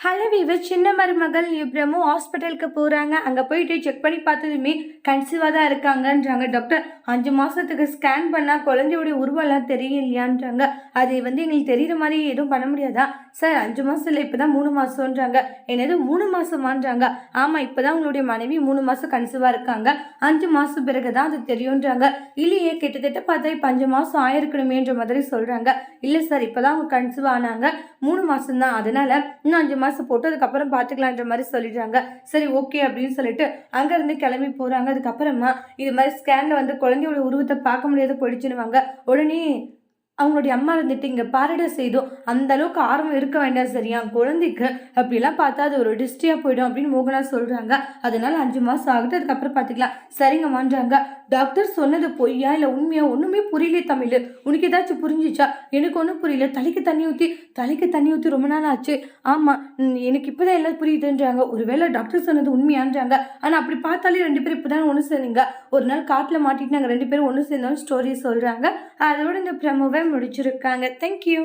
Hello viewer சின்ன மருமகள் இப்ரமும் ஹாஸ்பிட்டலுக்கு போகிறாங்க அங்கே போயிட்டு செக் பண்ணி பார்த்ததுமே கன்சீவாக தான் இருக்காங்கன்றாங்க. டாக்டர் அஞ்சு மாதத்துக்கு ஸ்கேன் பண்ணால் குழந்தையோடைய உருவெல்லாம் தெரியலையான்றாங்க. அது வந்து எங்களுக்கு தெரிகிற மாதிரி எதுவும் பண்ண முடியாதா? சார் அஞ்சு மாதம் இல்லை இப்போ தான் மூணு மாதம்ன்றாங்க என்னது மூணு மாதமான்றாங்க ஆமாம் இப்போ தான் உங்களுடைய மனைவி மூணு மாதம் கன்சீவாக இருக்காங்க. அஞ்சு மாதம் பிறகு தான் அது தெரியுன்றாங்க. இல்லையே கிட்டத்தட்ட பார்த்தா இப்போ அஞ்சு மாதம் ஆயிருக்கணுமேன்ற மாதிரி சொல்கிறாங்க இல்லை சார் இப்போ தான் அவங்க கன்சீவ் ஆனாங்க. மூணு மாதம் தான் அதனால் இன்னும் அஞ்சு மாதம் போட்டு அதுக்கப்புறம் பார்த்துக்கலான்ற மாதிரி சொல்லிடுறாங்க சரி ஓகே அப்படின்னு சொல்லிட்டு அங்கேருந்து கிளம்பி போகிறாங்க அதுக்கப்புறமா இது மாதிரி ஸ்கேனில் வந்து குழந்தையோட உருவத்தை பார்க்க முடியாத போயிடுச்சுன்னுவாங்க. உடனே அவங்களுடைய அம்மா இருந்துட்டு இங்கே பாரடைஸ் செய்தோம் அந்த அளவுக்கு ஆர்வம் இருக்க வேண்டாம் சரியா குழந்தைக்கு அப்படிலாம் பார்த்தா அது ஒரு டிஸ்டியாக போயிடும் அப்படின்னு மோகனா சொல்கிறாங்க அதனால அஞ்சு மாதம் ஆகுது அதுக்கப்புறம் பார்த்துக்கலாம். சரிங்கம்மான்றாங்க. டாக்டர் சொன்னது பொய்யா இல்லை உண்மையா? ஒன்றுமே புரியல தமிழ். உனக்கு ஏதாச்சும் புரிஞ்சிச்சா? எனக்கு ஒன்றும் புரியல. தலைக்கு தண்ணி ஊற்றி தலைக்கு தண்ணி ஊற்றி ரொம்ப நாள் ஆச்சு. ஆமாம் எனக்கு இப்போ தான் எல்லாம் புரியுதுன்றாங்க. ஒருவேளை டாக்டர் சொன்னது உண்மையான்றாங்க. ஆனால் அப்படி பார்த்தாலே ரெண்டு பேரும் இப்போ தான் ஒன்று சேர்ந்தீங்க. ஒரு நாள் காட்டில் மாட்டிட்டு நாங்கள் ரெண்டு பேரும் ஒன்று சேர்ந்தோம் ஸ்டோரி சொல்கிறாங்க அதோட இந்த ப்ரமோவை முடிச்சிருக்காங்க. தேங்க்யூ